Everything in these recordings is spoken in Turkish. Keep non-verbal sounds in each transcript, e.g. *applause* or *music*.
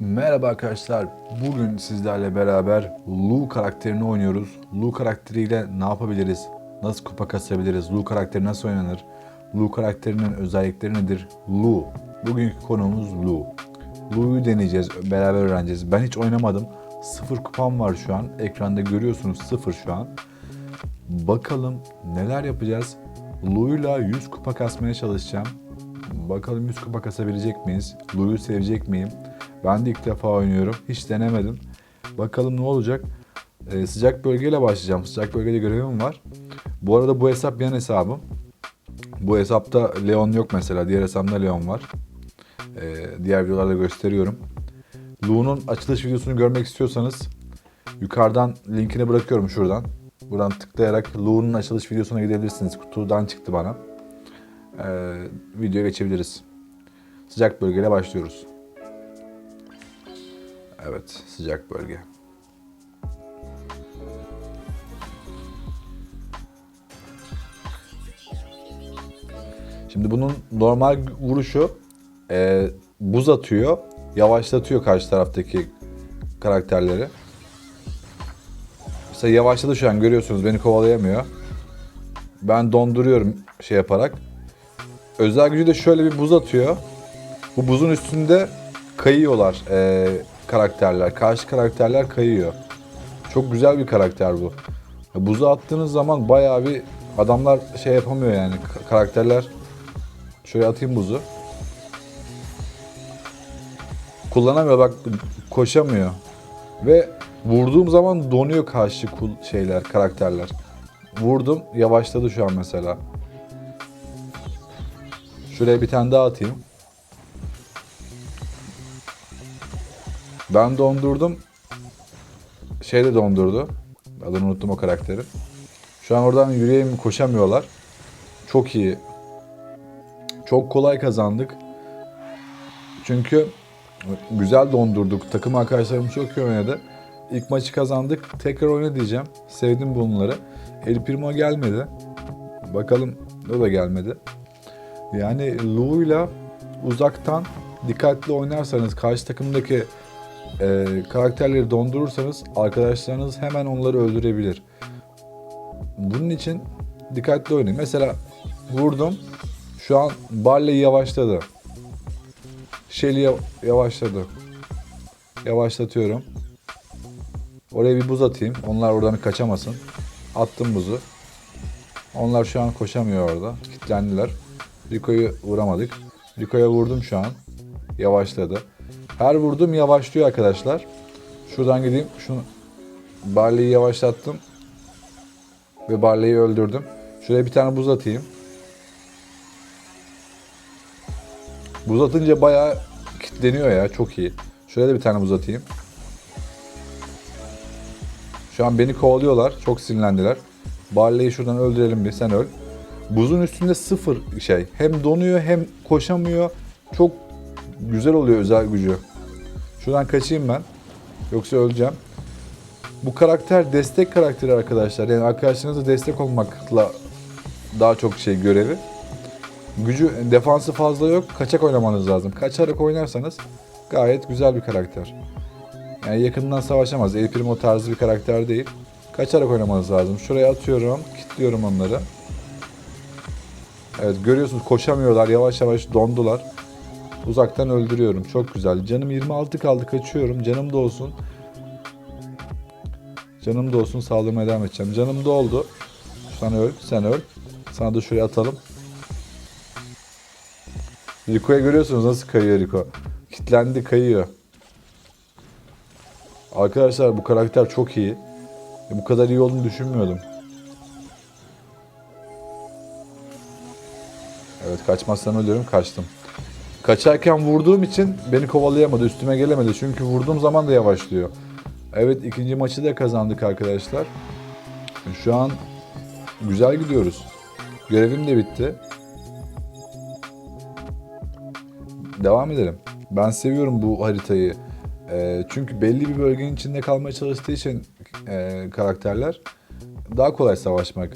Merhaba arkadaşlar. Bugün sizlerle beraber Lu karakterini oynuyoruz. Lu karakteriyle ne yapabiliriz? Nasıl kupa kasabiliriz? Lu karakteri nasıl oynanır? Lu karakterinin özellikleri nedir? Lu. Bugünkü konumuz Lu. Lu'yu deneyeceğiz, beraber öğreneceğiz. Ben hiç oynamadım. Sıfır kupam var şu an. Ekranda görüyorsunuz sıfır şu an. Bakalım neler yapacağız? Lu'yla 100 kupa kasmaya çalışacağım. Bakalım 100 kupa kasabilecek miyiz? Lu'yu sevecek miyim? Ben de ilk defa oynuyorum. Hiç denemedim. Bakalım ne olacak? Ee, sıcak bölgeyle başlayacağım. Sıcak bölgede görevim var. Bu arada bu hesap yan hesabım. Bu hesapta Leon yok mesela. Diğer hesabımda Leon var. Ee, diğer videolarda gösteriyorum. Lu'nun açılış videosunu görmek istiyorsanız yukarıdan linkini bırakıyorum şuradan. Buradan tıklayarak Lu'nun açılış videosuna gidebilirsiniz. Kutudan çıktı bana. Ee, videoya geçebiliriz. Sıcak bölgeyle başlıyoruz. Evet, sıcak bölge. Şimdi bunun normal vuruşu e, buz atıyor, yavaşlatıyor karşı taraftaki karakterleri. Mesela yavaşladı şu an görüyorsunuz beni kovalayamıyor. Ben donduruyorum şey yaparak. Özel gücü de şöyle bir buz atıyor. Bu buzun üstünde kayıyorlar e, karakterler. Karşı karakterler kayıyor. Çok güzel bir karakter bu. Buzu attığınız zaman bayağı bir adamlar şey yapamıyor yani Ka- karakterler. Şöyle atayım buzu. Kullanamıyor bak koşamıyor. Ve vurduğum zaman donuyor karşı şeyler karakterler. Vurdum yavaşladı şu an mesela. Şuraya bir tane daha atayım. Ben dondurdum. Şey de dondurdu. Adını unuttum o karakteri. Şu an oradan yürüyeyim koşamıyorlar. Çok iyi. Çok kolay kazandık. Çünkü güzel dondurduk. Takım arkadaşlarım çok iyi oynadı. İlk maçı kazandık. Tekrar oyna diyeceğim. Sevdim bunları. El Primo gelmedi. Bakalım o da gelmedi. Yani Lu'yla uzaktan dikkatli oynarsanız karşı takımdaki e, karakterleri dondurursanız arkadaşlarınız hemen onları öldürebilir. Bunun için dikkatli oynayın. Mesela vurdum. Şu an Barley yavaşladı. Shelly yav- yavaşladı. Yavaşlatıyorum. Oraya bir buz atayım. Onlar oradan kaçamasın. Attım buzu. Onlar şu an koşamıyor orada. Kilitlendiler. Rico'yu vuramadık. Rico'ya vurdum şu an. Yavaşladı. Her vurdum yavaşlıyor arkadaşlar. Şuradan gideyim. Şunu Barley'i yavaşlattım. Ve Barley'i öldürdüm. Şuraya bir tane buz atayım. Buz atınca bayağı kilitleniyor ya. Çok iyi. Şuraya da bir tane buz atayım. Şu an beni kovalıyorlar. Çok sinirlendiler. Barley'i şuradan öldürelim bir. Sen öl. Buzun üstünde sıfır şey. Hem donuyor hem koşamıyor. Çok güzel oluyor özel gücü. Şuradan kaçayım ben. Yoksa öleceğim. Bu karakter destek karakteri arkadaşlar. Yani arkadaşlarınıza destek olmakla daha çok şey görevi. Gücü defansı fazla yok. Kaçak oynamanız lazım. Kaçarak oynarsanız gayet güzel bir karakter. Yani yakından savaşamaz. El Primo tarzı bir karakter değil. Kaçarak oynamanız lazım. Şuraya atıyorum. kilitliyorum onları. Evet görüyorsunuz koşamıyorlar. Yavaş yavaş dondular. Uzaktan öldürüyorum. Çok güzel. Canım 26 kaldı. Kaçıyorum. Canım da olsun. Canım da olsun. Saldırmaya devam edeceğim. Canım da oldu. Sen öl. Sen öl. Sana da şuraya atalım. Rico'ya görüyorsunuz nasıl kayıyor Rico. Kitlendi kayıyor. Arkadaşlar bu karakter çok iyi. Bu kadar iyi olduğunu düşünmüyordum. Evet kaçmazsam ölüyorum kaçtım. Kaçarken vurduğum için beni kovalayamadı üstüme gelemedi çünkü vurduğum zaman da yavaşlıyor. Evet ikinci maçı da kazandık arkadaşlar. Şu an güzel gidiyoruz. Görevim de bitti. Devam edelim. Ben seviyorum bu haritayı. Ee, çünkü belli bir bölgenin içinde kalmaya çalıştığı için e, karakterler daha kolay savaşmak.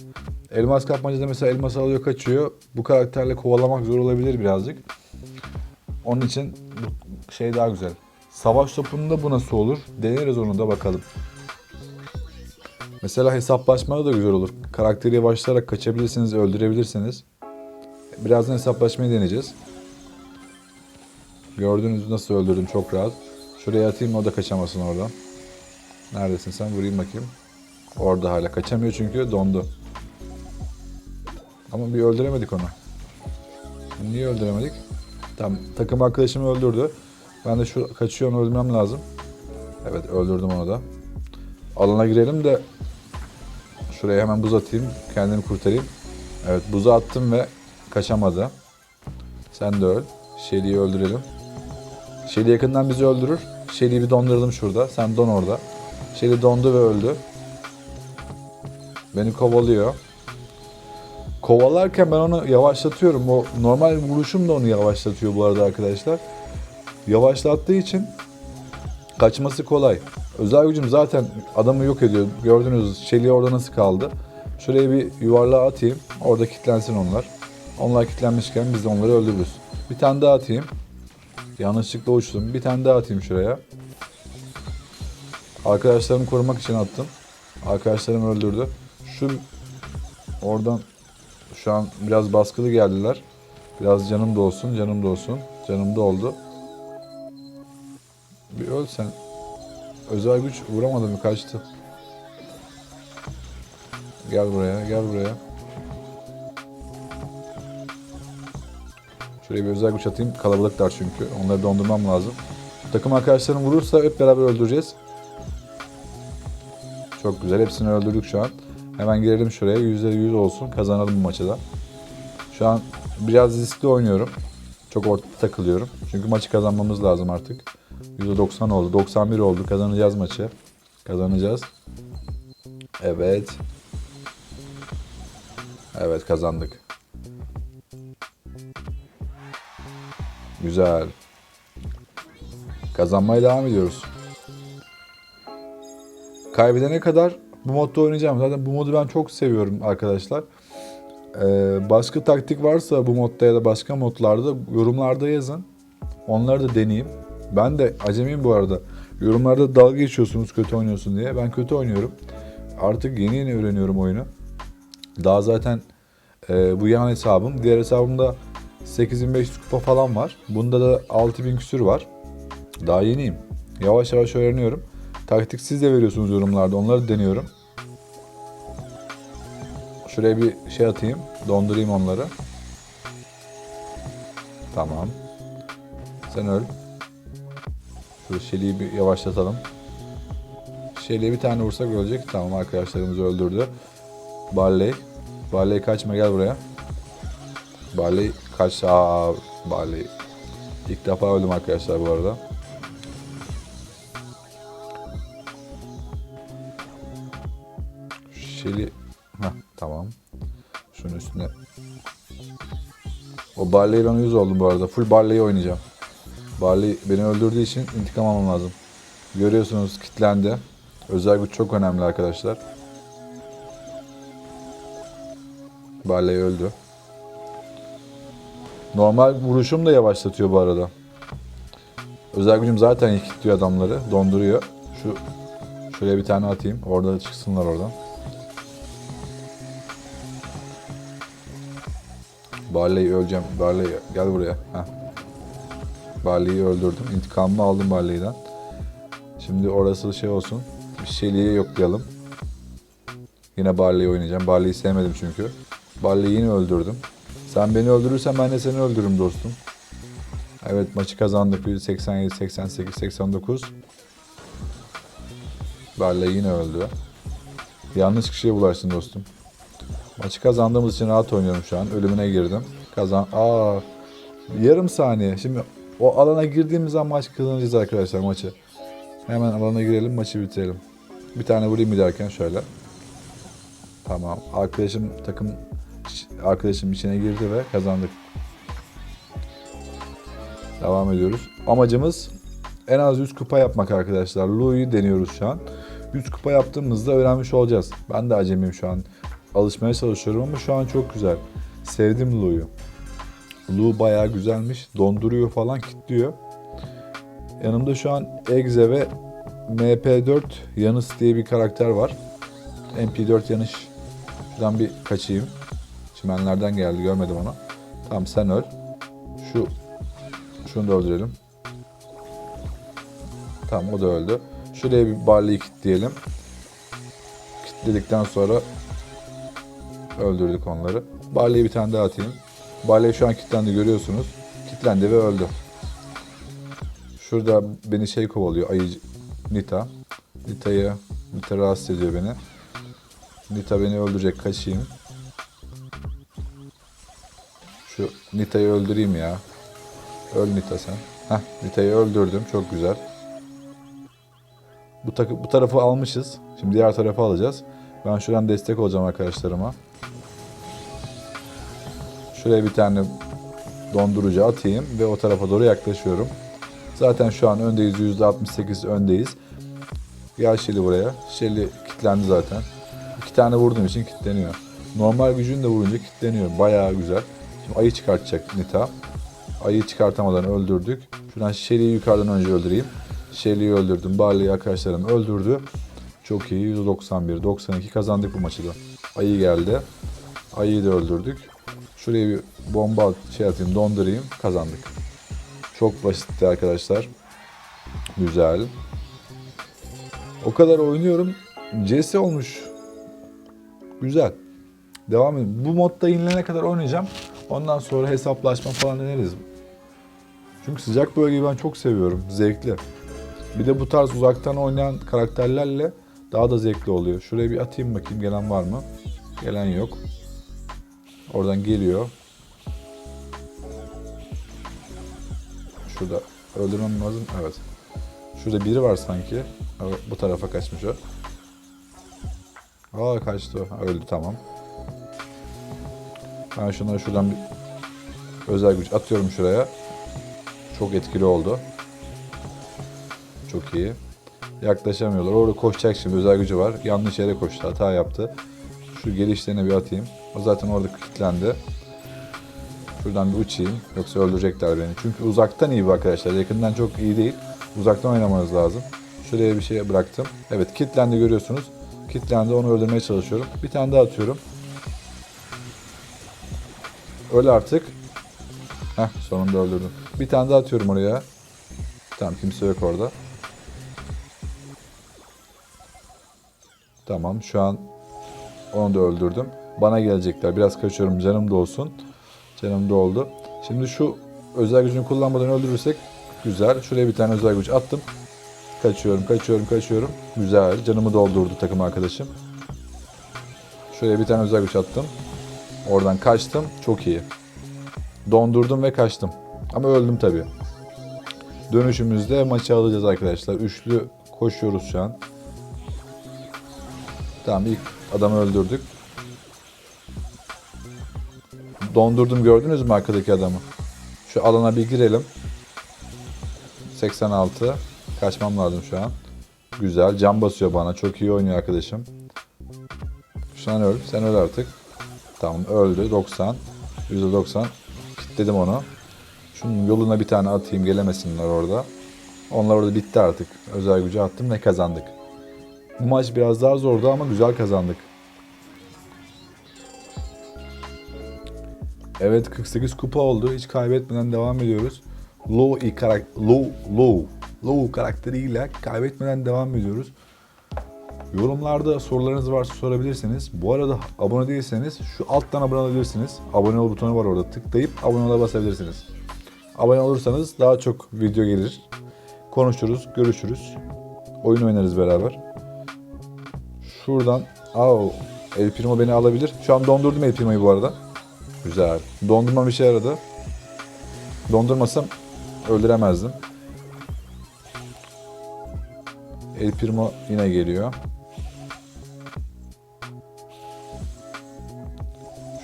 Elmas kapmacada mesela elmas alıyor kaçıyor. Bu karakterle kovalamak zor olabilir birazcık. Onun için bu şey daha güzel. Savaş topunda bu nasıl olur? Deneriz onu da bakalım. Mesela hesaplaşmada da güzel olur. Karakteri yavaşlayarak kaçabilirsiniz, öldürebilirsiniz. Birazdan hesaplaşmayı deneyeceğiz. Gördünüz nasıl öldürdüm çok rahat. Şuraya atayım o da kaçamasın oradan. Neredesin sen? Vurayım bakayım. Orada hala. Kaçamıyor çünkü dondu. Ama bir öldüremedik onu. Niye öldüremedik? Tamam takım arkadaşımı öldürdü. Ben de şu kaçıyor onu öldürmem lazım. Evet öldürdüm onu da. Alana girelim de şuraya hemen buz atayım. Kendimi kurtarayım. Evet buzu attım ve kaçamadı. Sen de öl. Shelly'yi öldürelim. Shelly yakından bizi öldürür. Shelly'yi bir donduralım şurada. Sen don orada. Shelly dondu ve öldü. Beni kovalıyor. Kovalarken ben onu yavaşlatıyorum. O normal vuruşum da onu yavaşlatıyor bu arada arkadaşlar. Yavaşlattığı için kaçması kolay. Özel gücüm zaten adamı yok ediyor. Gördünüz Shelly orada nasıl kaldı. Şuraya bir yuvarlığa atayım. Orada kilitlensin onlar. Onlar kilitlenmişken biz de onları öldürürüz. Bir tane daha atayım. Yanlışlıkla uçtum. Bir tane daha atayım şuraya. Arkadaşlarımı korumak için attım. Arkadaşlarım öldürdü. Şu oradan şu an biraz baskılı geldiler. Biraz canım da olsun, canım da olsun. Canım da oldu. Bir öl sen. Özel güç vuramadı mı kaçtı. Gel buraya, gel buraya. Şuraya bir özel güç atayım. Kalabalıklar çünkü. Onları dondurmam lazım. Takım arkadaşlarım vurursa hep beraber öldüreceğiz. Çok güzel. Hepsini öldürdük şu an. Hemen girelim şuraya. %100 olsun. Kazanalım bu maçı da. Şu an biraz riskli oynuyorum. Çok ortada takılıyorum. Çünkü maçı kazanmamız lazım artık. %90 oldu. 91 oldu. Kazanacağız maçı. Kazanacağız. Evet. Evet kazandık. Güzel. Kazanmaya devam ediyoruz. Kaybedene kadar bu modda oynayacağım. Zaten bu modu ben çok seviyorum arkadaşlar. Ee, başka taktik varsa bu modda ya da başka modlarda yorumlarda yazın. Onları da deneyeyim. Ben de acemiyim bu arada. Yorumlarda dalga geçiyorsunuz kötü oynuyorsun diye. Ben kötü oynuyorum. Artık yeni yeni öğreniyorum oyunu. Daha zaten e, bu yan hesabım. Diğer hesabımda 8500 kupa falan var. Bunda da 6000 küsür var. Daha yeniyim. Yavaş yavaş öğreniyorum. Taktik siz de veriyorsunuz yorumlarda. Onları deniyorum. Şuraya bir şey atayım. Dondurayım onları. Tamam. Sen öl. Şu Shelly'yi bir yavaşlatalım. Shelly'ye bir tane vursak ölecek. Tamam arkadaşlarımızı öldürdü. Barley. Barley kaçma gel buraya. Barley kaç... Aa, Barley. İlk defa öldüm arkadaşlar bu arada. Shelly... Heh, tamam. Şunun üstüne... O Barley ben yüz oldum bu arada. Full Barley'i oynayacağım. Barley beni öldürdüğü için intikam almam lazım. Görüyorsunuz kitlendi. Özel güç çok önemli arkadaşlar. Barley öldü. Normal vuruşum da yavaşlatıyor bu arada. Özel gücüm zaten kilitliyor adamları. Donduruyor. Şu şuraya bir tane atayım. Orada çıksınlar oradan. Barley'i öleceğim. Barley gel buraya. Heh. Barley'i öldürdüm. İntikamımı aldım Barley'den. Şimdi orası şey olsun. Bir Shelly'yi yoklayalım. Yine Barley'i oynayacağım. Barley'i sevmedim çünkü. Barley'i yine öldürdüm. Sen beni öldürürsen ben de seni öldürürüm dostum. Evet maçı kazandık. 87, 88, 89. Barley yine öldü. Yanlış kişiye bulaştın dostum. Maçı kazandığımız için rahat oynuyorum şu an. Ölümüne girdim. Kazan... Aa, yarım saniye. Şimdi o alana girdiğimiz zaman maç kazanacağız arkadaşlar maçı. Hemen alana girelim maçı bitirelim. Bir tane vurayım bir derken şöyle. Tamam. Arkadaşım takım arkadaşım içine girdi ve kazandık. Devam ediyoruz. Amacımız en az 100 kupa yapmak arkadaşlar. Lu'yu deniyoruz şu an. 100 kupa yaptığımızda öğrenmiş olacağız. Ben de acemiyim şu an. Alışmaya çalışıyorum ama şu an çok güzel. Sevdim Lu'yu. Lu bayağı güzelmiş. Donduruyor falan, kilitliyor. Yanımda şu an Egze ve MP4 Yanıs diye bir karakter var. MP4 Yanış. Şuradan bir kaçayım. Çimenlerden geldi görmedim onu. Tamam sen öl. Şu şunu da öldürelim. Tamam o da öldü. Şuraya bir Barley'i kilitleyelim. Kilitledikten sonra öldürdük onları. Barley'i bir tane daha atayım. Barley şu an kilitlendi görüyorsunuz. Kilitlendi ve öldü. Şurada beni şey kovalıyor ayı Nita. Nita'yı Nita rahatsız ediyor beni. Nita beni öldürecek kaçayım. Şu Nita'yı öldüreyim ya. Öl Nita sen. Heh Nita'yı öldürdüm çok güzel. Bu, takı, bu tarafı almışız. Şimdi diğer tarafı alacağız. Ben şuradan destek olacağım arkadaşlarıma. Şuraya bir tane dondurucu atayım ve o tarafa doğru yaklaşıyorum. Zaten şu an öndeyiz. %68 öndeyiz. Gel Shelly buraya. Shelly kilitlendi zaten. İki tane vurduğum için kilitleniyor. Normal gücünü de vurunca kilitleniyor. Bayağı güzel. Şimdi ayı çıkartacak Nita. Ayıyı çıkartamadan öldürdük. Şuradan Shelly'yi yukarıdan önce öldüreyim. Shelly'yi öldürdüm. Barley'i arkadaşlarım öldürdü. Çok iyi. 191, 92 kazandık bu maçı da. Ayı geldi. Ayıyı da öldürdük. Şuraya bir bomba şey atayım, dondurayım. Kazandık. Çok basitti arkadaşlar. Güzel. O kadar oynuyorum. CS olmuş. Güzel. Devam edin. Bu modda inilene kadar oynayacağım. Ondan sonra hesaplaşma falan deneriz. Çünkü sıcak bölgeyi ben çok seviyorum. Zevkli. Bir de bu tarz uzaktan oynayan karakterlerle daha da zevkli oluyor. Şuraya bir atayım bakayım gelen var mı? Gelen yok. Oradan geliyor. Şurada öldürmem lazım. Evet. Şurada biri var sanki. Evet, bu tarafa kaçmış o. Aa kaçtı. Öldü tamam. Ben şunları şuradan bir özel güç atıyorum şuraya. Çok etkili oldu. Çok iyi. Yaklaşamıyorlar. Orada koşacak şimdi. Özel gücü var. Yanlış yere koştu. Hata yaptı. Şu gelişlerine bir atayım. O zaten orada kilitlendi. Şuradan bir uçayım. Yoksa öldürecekler beni. Çünkü uzaktan iyi bu arkadaşlar. Yakından çok iyi değil. Uzaktan oynamanız lazım. Şuraya bir şey bıraktım. Evet kilitlendi görüyorsunuz. Kilitlendi onu öldürmeye çalışıyorum. Bir tane daha atıyorum. Öl artık. Heh sonunda öldürdüm. Bir tane daha atıyorum oraya. Tamam kimse yok orada. Tamam şu an onu da öldürdüm. Bana gelecekler. Biraz kaçıyorum canım da olsun. Canım da oldu. Şimdi şu özel gücünü kullanmadan öldürürsek güzel. Şuraya bir tane özel güç attım. Kaçıyorum, kaçıyorum, kaçıyorum. Güzel. Canımı doldurdu takım arkadaşım. Şuraya bir tane özel güç attım. Oradan kaçtım. Çok iyi. Dondurdum ve kaçtım. Ama öldüm tabii. Dönüşümüzde maçı alacağız arkadaşlar. Üçlü koşuyoruz şu an. Tamam ilk adamı öldürdük. Dondurdum gördünüz mü arkadaki adamı? Şu alana bir girelim. 86. Kaçmam lazım şu an. Güzel. Can basıyor bana. Çok iyi oynuyor arkadaşım. Sen öl. Sen öl artık. Tamam öldü. 90. %90. Kilitledim onu. Şunun yoluna bir tane atayım. Gelemesinler orada. Onlar orada bitti artık. Özel gücü attım ve kazandık. Bu maç biraz daha zordu ama güzel kazandık. Evet 48 kupa oldu. Hiç kaybetmeden devam ediyoruz. Low karakter low low low karakteriyle kaybetmeden devam ediyoruz. Yorumlarda sorularınız varsa sorabilirsiniz. Bu arada abone değilseniz şu alttan abone olabilirsiniz. Abone ol butonu var orada. Tıklayıp abone ola basabilirsiniz. Abone olursanız daha çok video gelir. Konuşuruz, görüşürüz. Oyun oynarız beraber. Şuradan Au, El Primo beni alabilir. Şu an dondurdum El Primo'yu bu arada. Güzel. Dondurma bir şey yaradı. Dondurmasam öldüremezdim. El Primo yine geliyor.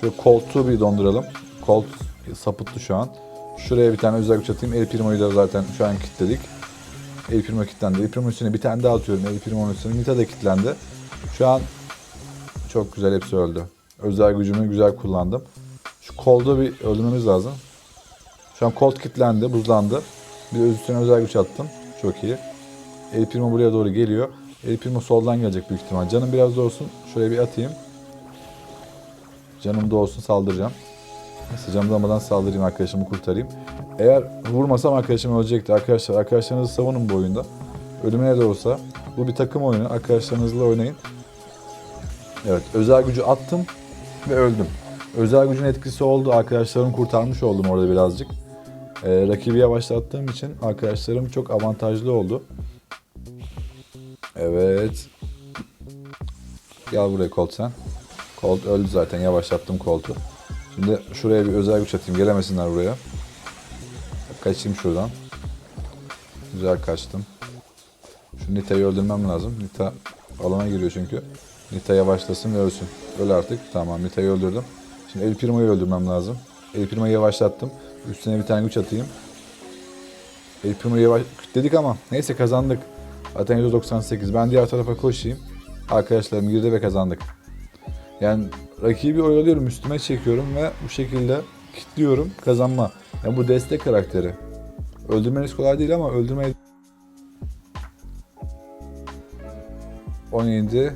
Şöyle koltuğu bir donduralım. Colt sapıttı şu an. Şuraya bir tane özel güç atayım. El Primo'yu da zaten şu an kilitledik. El Primo kilitlendi. El Primo üstüne bir tane daha atıyorum. El Primo'nun üstüne Nita da kilitlendi. Şu an çok güzel hepsi öldü. Özel gücümü güzel kullandım. Şu Cold'u bir öldürmemiz lazım. Şu an Cold kilitlendi, buzlandı. Bir de üstüne özel güç attım. Çok iyi. El Primo buraya doğru geliyor. El Primo soldan gelecek büyük ihtimal. Canım biraz da olsun. Şuraya bir atayım. Canım da olsun saldıracağım. Neyse canım olmadan saldırayım arkadaşımı kurtarayım. Eğer vurmasam arkadaşım ölecekti. Arkadaşlar arkadaşlarınızı savunun bu oyunda. Ölümüne de olsa. Bu bir takım oyunu. Arkadaşlarınızla oynayın. Evet özel gücü attım ve öldüm. Özel gücün etkisi oldu. Arkadaşlarımı kurtarmış oldum orada birazcık. Ee, rakibi yavaşlattığım için arkadaşlarım çok avantajlı oldu. Evet. Gel buraya Colt sen. Colt öldü zaten yavaşlattım Colt'u. Şimdi şuraya bir özel güç atayım. Gelemesinler buraya. Kaçayım şuradan. Güzel kaçtım. Şu Nita'yı öldürmem lazım. Nita alana giriyor çünkü. Nita yavaşlasın ve ölsün. Öl artık. Tamam Nita'yı öldürdüm. Şimdi El Primo'yu öldürmem lazım. El Primo'yu yavaşlattım. Üstüne bir tane güç atayım. El Primo'yu yavaş... dedik ama neyse kazandık. Zaten 198. Ben diğer tarafa koşayım. Arkadaşlarım girdi ve kazandık. Yani rakibi oyalıyorum, üstüme çekiyorum ve bu şekilde kilitliyorum kazanma. Yani bu destek karakteri. Öldürmeniz kolay değil ama öldürmeyi 17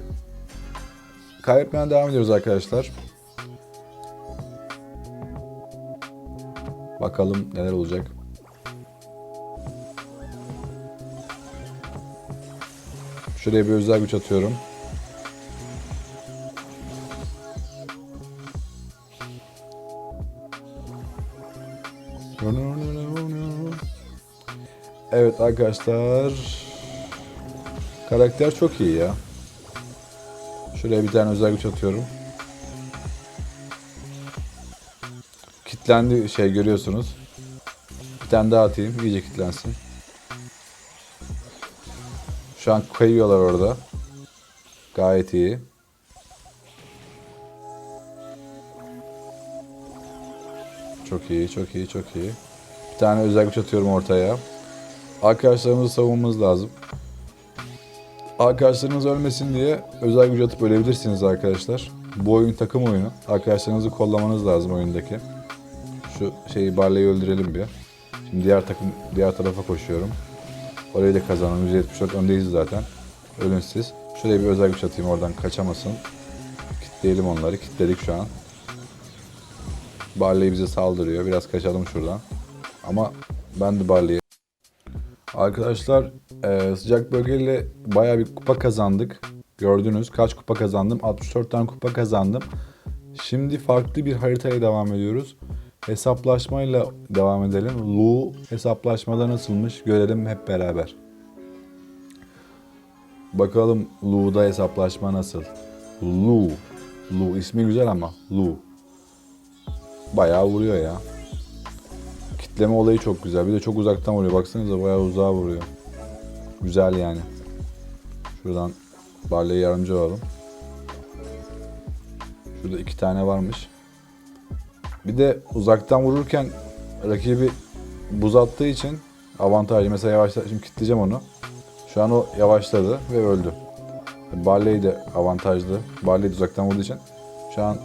Kaybetmeden devam ediyoruz arkadaşlar. Bakalım neler olacak. Şuraya bir özel güç atıyorum. Evet arkadaşlar. Karakter çok iyi ya. Şuraya bir tane özel güç atıyorum. Kitlendi şey görüyorsunuz. Bir tane daha atayım iyice kitlensin. Şu an kayıyorlar orada. Gayet iyi. Çok iyi, çok iyi, çok iyi. Bir tane özel güç atıyorum ortaya. Arkadaşlarımızı savunmamız lazım. Arkadaşlarınız ölmesin diye özel güç atıp ölebilirsiniz arkadaşlar. Bu oyun takım oyunu. Arkadaşlarınızı kollamanız lazım oyundaki. Şu şeyi Barley'i öldürelim bir. Şimdi diğer takım diğer tarafa koşuyorum. Orayı da kazanalım. 174 öndeyiz zaten. Ölün siz. Şuraya bir özel güç atayım oradan kaçamasın. Kitleyelim onları. Kitledik şu an. Barley bize saldırıyor. Biraz kaçalım şuradan. Ama ben de Barley'i Arkadaşlar e, sıcak bölgeyle bayağı bir kupa kazandık. Gördünüz kaç kupa kazandım? 64 tane kupa kazandım. Şimdi farklı bir haritaya devam ediyoruz. Hesaplaşmayla devam edelim. Lu hesaplaşmada nasılmış görelim hep beraber. Bakalım Lu'da hesaplaşma nasıl? Lu. Lu ismi güzel ama Lu. Bayağı vuruyor ya. Kitleme olayı çok güzel. Bir de çok uzaktan vuruyor. Baksanıza bayağı uzağa vuruyor. Güzel yani. Şuradan Barley'e yardımcı olalım. Şurada iki tane varmış. Bir de uzaktan vururken rakibi buz attığı için avantajlı. Mesela yavaşla, şimdi kitleyeceğim onu. Şu an o yavaşladı ve öldü. Barley de avantajlı. Barley de uzaktan vurduğu için. Şu an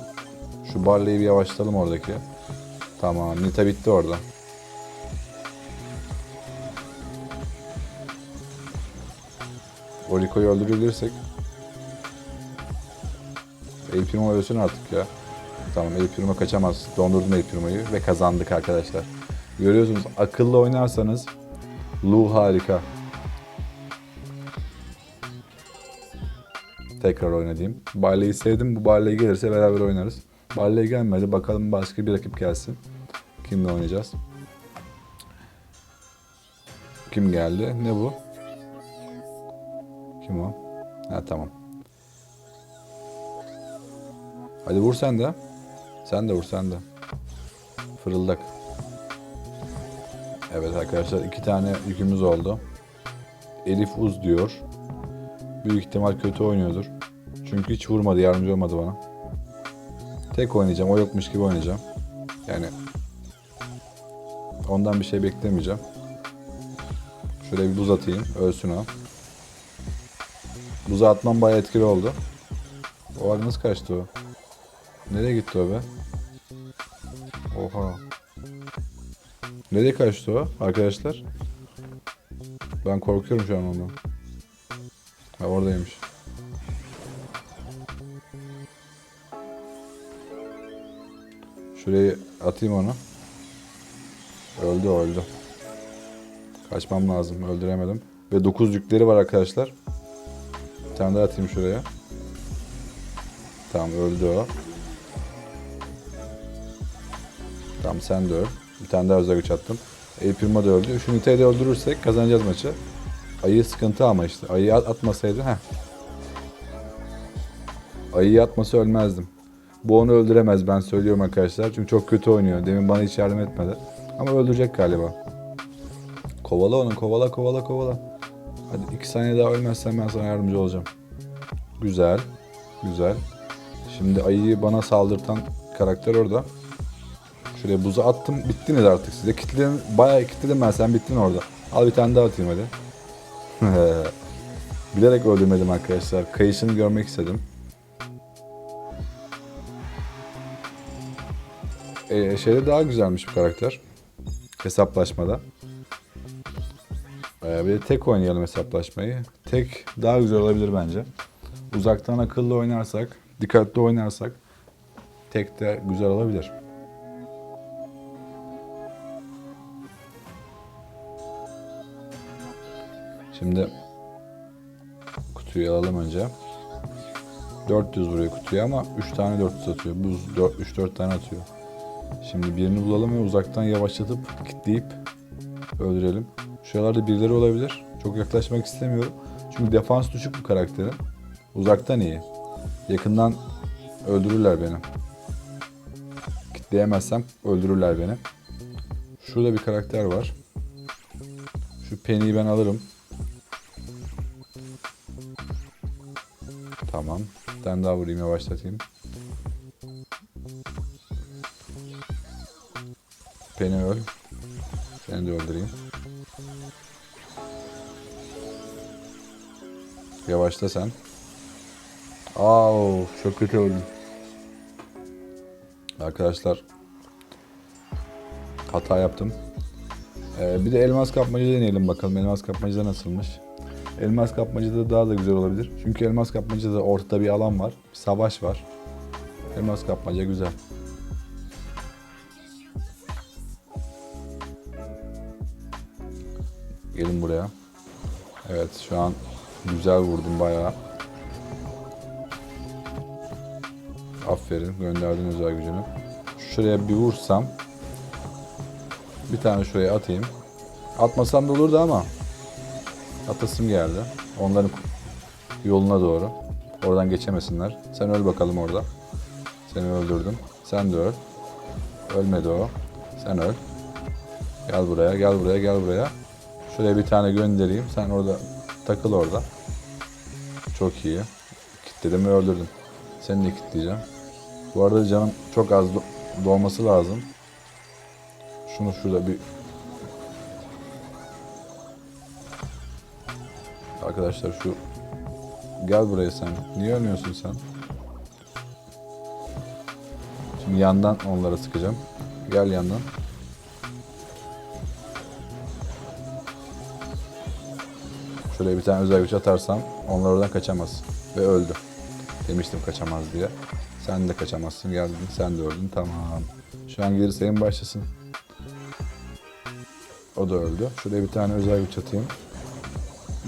şu Barley'i bir yavaşlatalım oradaki. Tamam. Nita bitti orada. Oriko'yu öldürebilirsek. El Primo ölsün artık ya. Tamam El Primo kaçamaz. Dondurdum El Primo'yu ve kazandık arkadaşlar. Görüyorsunuz akıllı oynarsanız Lu harika. Tekrar oynayayım. Barley'i sevdim. Bu Barley gelirse beraber oynarız. Barley gelmedi. Bakalım başka bir rakip gelsin. Kimle oynayacağız? Kim geldi? Ne bu? Kim o? Ha tamam. Hadi vur sen de. Sen de vur sen de. Fırıldak. Evet arkadaşlar iki tane yükümüz oldu. Elif Uz diyor. Büyük ihtimal kötü oynuyordur. Çünkü hiç vurmadı, yardımcı olmadı bana. Tek oynayacağım, o yokmuş gibi oynayacağım. Yani ondan bir şey beklemeyeceğim. Şöyle bir buz atayım, ölsün o. Buza atmam bayağı etkili oldu. O abi nasıl kaçtı o? Nereye gitti o be? Oha. Nereye kaçtı o arkadaşlar? Ben korkuyorum şu an ondan. Ha oradaymış. Şuraya atayım onu. Öldü öldü. Kaçmam lazım. Öldüremedim. Ve 9 yükleri var arkadaşlar. Bir tane daha atayım şuraya. Tamam öldü o. Tamam sen de öl. Bir tane daha özel güç attım. El Primo da öldü. Şu Nita'yı da öldürürsek kazanacağız maçı. Ayı sıkıntı ama işte. At- atmasaydı. Heh. Ayıyı atması ölmezdim. Bu onu öldüremez ben söylüyorum arkadaşlar. Çünkü çok kötü oynuyor. Demin bana hiç yardım etmedi. Ama öldürecek galiba. Kovala onu kovala kovala kovala. Hadi iki saniye daha ölmezsen ben sana yardımcı olacağım. Güzel. Güzel. Şimdi ayıyı bana saldırtan karakter orada. Şuraya buzu attım. Bittiniz artık size. Kitledim, bayağı kitledim ben. Sen bittin orada. Al bir tane daha atayım hadi. *laughs* Bilerek öldürmedim arkadaşlar. Kayışını görmek istedim. Ee, şeyde daha güzelmiş bu karakter. Hesaplaşmada. Ee, bir de tek oynayalım hesaplaşmayı. Tek daha güzel olabilir bence. Uzaktan akıllı oynarsak, dikkatli oynarsak tek de güzel olabilir. Şimdi kutuyu alalım önce. 400 vuruyor kutuya ama 3 tane 400 atıyor. Bu 3-4 tane atıyor. Şimdi birini bulalım ve uzaktan yavaşlatıp kilitleyip öldürelim. Şuralarda birileri olabilir. Çok yaklaşmak istemiyorum. Çünkü defans düşük bu karakterin. Uzaktan iyi. Yakından öldürürler beni. Kitleyemezsem öldürürler beni. Şurada bir karakter var. Şu Penny'yi ben alırım. Tamam. Bir daha vurayım yavaşlatayım. Penny öl. Seni de öldüreyim. Yavaşla sen. Aa, çok kötü öldüm. Arkadaşlar hata yaptım. Ee, bir de elmas kapmacı deneyelim bakalım. Elmas kapmacıda nasılmış? Elmas kapmacıda daha da güzel olabilir. Çünkü elmas kapmacıda ortada bir alan var. Bir savaş var. Elmas kapmaca güzel. Gelin buraya. Evet şu an güzel vurdum bayağı. Aferin gönderdin özel gücünü. Şuraya bir vursam. Bir tane şuraya atayım. Atmasam da olurdu ama. Atasım geldi. Onların yoluna doğru. Oradan geçemesinler. Sen öl bakalım orada. Seni öldürdüm. Sen de öl. Ölmedi o. Sen öl. Gel buraya, gel buraya, gel buraya. Şuraya bir tane göndereyim. Sen orada takıl orada. Çok iyi. Kitledim öldürdüm. Seni de kitleyeceğim. Bu arada canım çok az do- dolması lazım. Şunu şurada bir... Arkadaşlar şu... Gel buraya sen. Niye ölmüyorsun sen? Şimdi yandan onlara sıkacağım. Gel yandan. Şuraya bir tane özel güç atarsam onlar oradan kaçamaz. Ve öldü. Demiştim kaçamaz diye. Sen de kaçamazsın geldin sen de öldün tamam. Şu an geri sayım başlasın. O da öldü. Şuraya bir tane özel güç atayım.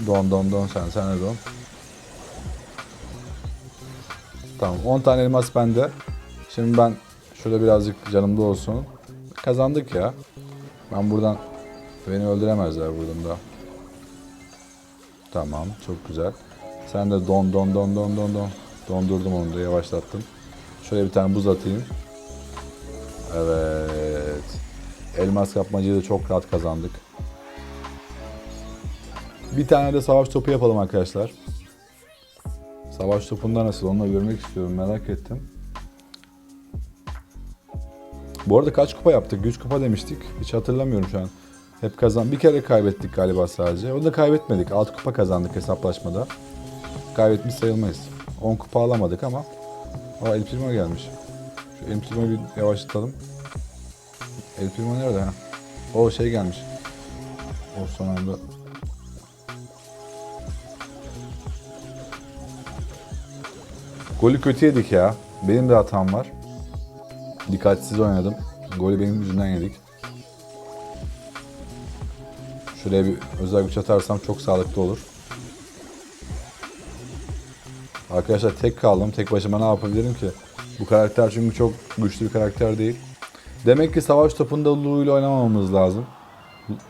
Don don don sen sen de don. Tamam 10 tane elmas bende. Şimdi ben şurada birazcık canımda olsun. Kazandık ya. Ben buradan beni öldüremezler buradan da. Tamam çok güzel. Sen de don don don don don don. Dondurdum onu da yavaşlattım. Şöyle bir tane buz atayım. Evet. Elmas kapmacayı da çok rahat kazandık. Bir tane de savaş topu yapalım arkadaşlar. Savaş topunda nasıl onu da görmek istiyorum merak ettim. Bu arada kaç kupa yaptık? 100 kupa demiştik. Hiç hatırlamıyorum şu an. Hep kazan. Bir kere kaybettik galiba sadece. Onu da kaybetmedik. 6 kupa kazandık hesaplaşmada. Kaybetmiş sayılmayız. 10 kupa alamadık ama. Aa El Primo gelmiş. Şu El Primo'yu bir yavaşlatalım. El Primo nerede? O şey gelmiş. O son anda Golü kötü yedik ya. Benim de hatam var. Dikkatsiz oynadım. Golü benim yüzümden yedik. Şuraya bir özel güç atarsam çok sağlıklı olur. Arkadaşlar tek kaldım. Tek başıma ne yapabilirim ki? Bu karakter çünkü çok güçlü bir karakter değil. Demek ki savaş topunda Lu ile oynamamamız lazım.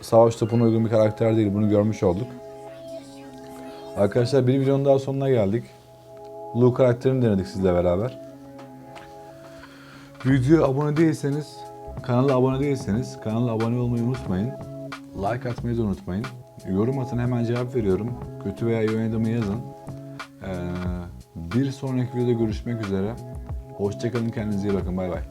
Savaş topuna uygun bir karakter değil. Bunu görmüş olduk. Arkadaşlar bir videonun daha sonuna geldik. Lu karakterini denedik sizle beraber. Videoya abone değilseniz, kanala abone değilseniz kanala abone olmayı unutmayın. Like atmayı da unutmayın. Yorum atın hemen cevap veriyorum. Kötü veya oynadığımı yazın. Ee, bir sonraki videoda görüşmek üzere. Hoşçakalın kendinize iyi bakın bay bay.